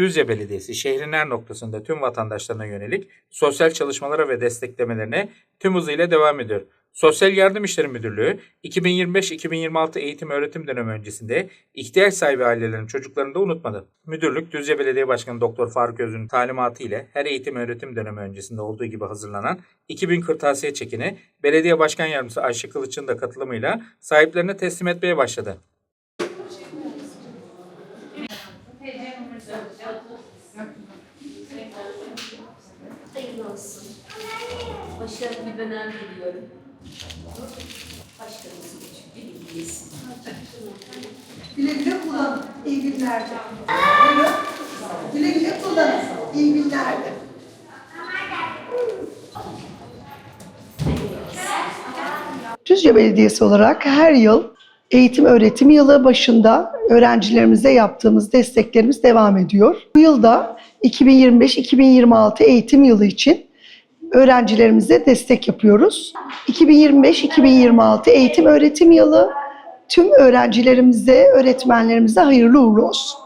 Düzce Belediyesi şehrin her noktasında tüm vatandaşlarına yönelik sosyal çalışmalara ve desteklemelerine tüm hızıyla devam ediyor. Sosyal Yardım İşleri Müdürlüğü 2025-2026 eğitim öğretim dönemi öncesinde ihtiyaç sahibi ailelerin çocuklarını da unutmadı. Müdürlük Düzce Belediye Başkanı Doktor Faruk Öz'ün talimatı ile her eğitim öğretim dönemi öncesinde olduğu gibi hazırlanan 2000 kırtasiye çekini Belediye Başkan Yardımcısı Ayşe Kılıç'ın da katılımıyla sahiplerine teslim etmeye başladı. Hayırlı olsun. Başarılı dönem diliyorum. Başkanımızın küçük bir bilgisi. Güle güle kullanın. İyi. Buyurun. Güle güle kullanın. İyi günlerde. Düzce Belediyesi olarak her yıl eğitim öğretim yılı başında öğrencilerimize yaptığımız desteklerimiz devam ediyor. Bu yılda 2025-2026 eğitim yılı için öğrencilerimize destek yapıyoruz. 2025-2026 eğitim öğretim yılı tüm öğrencilerimize, öğretmenlerimize hayırlı uğurlu olsun.